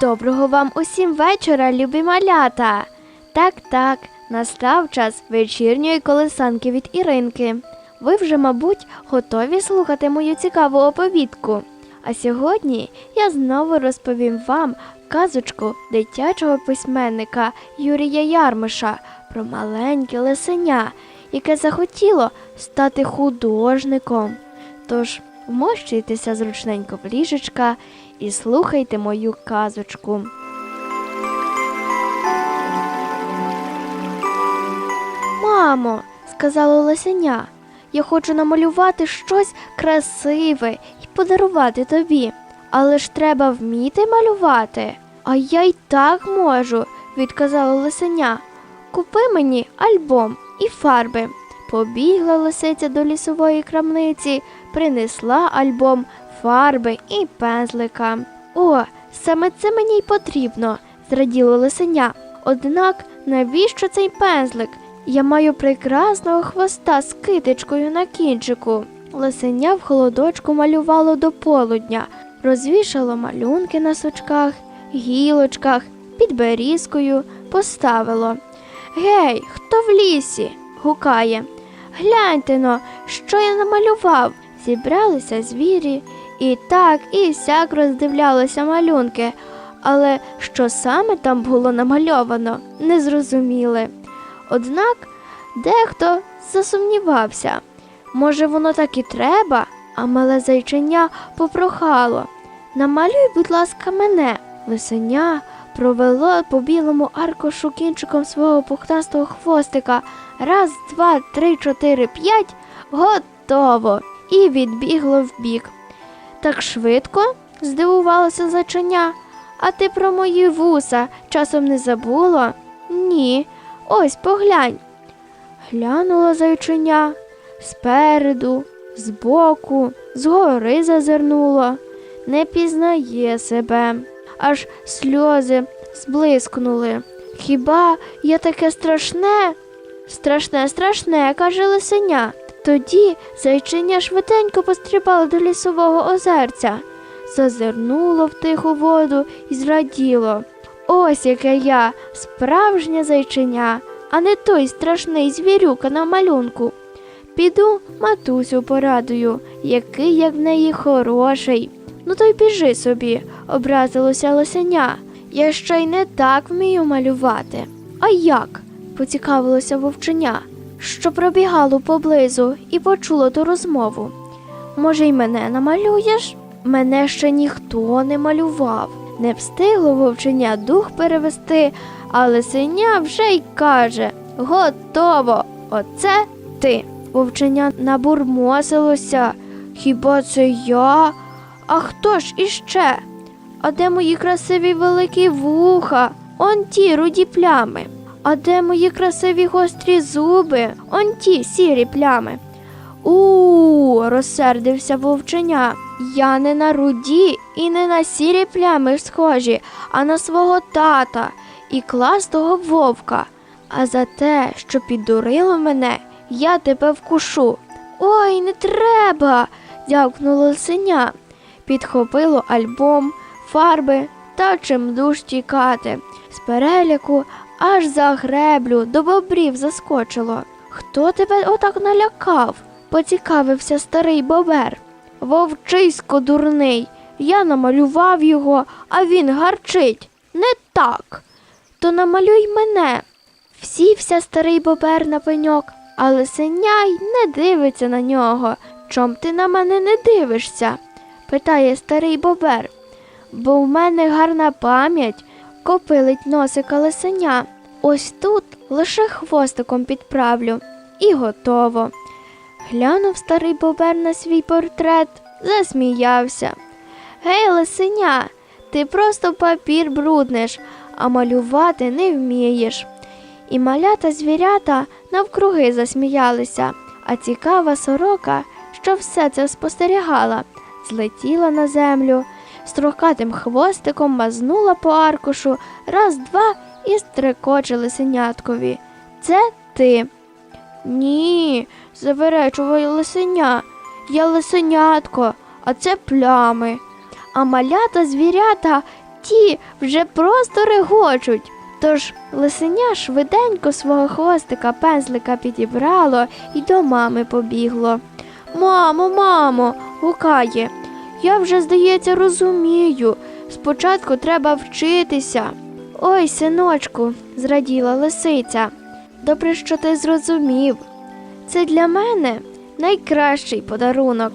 Доброго вам усім вечора, любі малята. Так, так, настав час вечірньої колесанки від Іринки. Ви вже, мабуть, готові слухати мою цікаву оповідку. А сьогодні я знову розповім вам казочку дитячого письменника Юрія Ярмиша про маленьке лисеня, яке захотіло стати художником. Тож вмощуйтеся зручненько в ліжечка і слухайте мою казочку. Мамо, сказала лисеня, я хочу намалювати щось красиве і подарувати тобі. Але ж треба вміти малювати. А я й так можу, відказала лисеня. Купи мені альбом і фарби. Побігла лисиця до лісової крамниці, принесла альбом, фарби і пензлика. О, саме це мені й потрібно, зраділо лисеня. Однак навіщо цей пензлик? Я маю прекрасного хвоста з китичкою на кінчику. Лисеня в холодочку малювало до полудня, розвішало малюнки на сучках, гілочках, під берізкою, поставило. Гей, хто в лісі? гукає. Гляньте но, що я намалював. Зібралися звірі, і так, і сяк роздивлялися малюнки, але що саме там було намальовано, не зрозуміли. Однак дехто засумнівався. Може, воно так і треба, а мале зайченя попрохало. Намалюй, будь ласка, мене. Лисеня провело по білому аркушу кінчиком свого пухтастого хвостика. Раз, два, три, чотири, п'ять. Готово. І відбігло вбік. Так швидко? здивувалося зайченя. А ти про мої вуса часом не забула? Ні. Ось поглянь. Глянула зайченя спереду, збоку, згори зазирнула, не пізнає себе, аж сльози зблискнули. Хіба я таке страшне? Страшне, страшне, каже лисеня. Тоді зайчиня швиденько пострибало до лісового озерця, зазирнуло в тиху воду і зраділо. Ось яке я, справжнє зайчиня, а не той страшний звірюка на малюнку. Піду матусю порадую, який як в неї хороший. Ну то й біжи собі, образилося лосеня. Я ще й не так вмію малювати. А як? поцікавилося вовченя, що пробігало поблизу і почуло ту розмову. Може, й мене намалюєш? Мене ще ніхто не малював. Не встигло вовченя дух перевести, а лисеня вже й каже Готово! Оце ти. Вовченя набурмосилося. Хіба це я? А хто ж іще? А де мої красиві великі вуха? Он ті руді плями. А де мої красиві гострі зуби? Он ті сірі плями. У, розсердився вовченя. Я не на руді і не на сірі плями схожі, а на свого тата і кластого вовка. А за те, що піддурило мене, я тебе вкушу. Ой, не треба. дякнуло лисеня. Підхопило альбом, фарби та чимдуж тікати. З переляку аж за греблю до бобрів заскочило. Хто тебе отак налякав? поцікавився старий бобер. Вовчисько дурний. Я намалював його, а він гарчить. Не так. То намалюй мене. Всівся старий бобер на пеньок, а лисеня й не дивиться на нього. Чом ти на мене не дивишся? питає старий бобер. Бо в мене гарна пам'ять, копилить носика лисеня. Ось тут лише хвостиком підправлю і готово. Глянув старий бобер на свій портрет, засміявся. Гей, лисеня, ти просто папір бруднеш, а малювати не вмієш. І малята звірята навкруги засміялися, а цікава сорока, що все це спостерігала, злетіла на землю, строкатим хвостиком мазнула по аркушу, раз, два і стрекоче лисеняткові. Це ти. Ні, заперечуває лисеня. Я лисенятко, а це плями. А малята звірята ті вже просто регочуть. Тож лисеня швиденько свого хвостика пензлика підібрало і до мами побігло. Мамо, мамо, гукає, я вже, здається, розумію. Спочатку треба вчитися. Ой, синочку, зраділа лисиця. Добре, що ти зрозумів. Це для мене найкращий подарунок.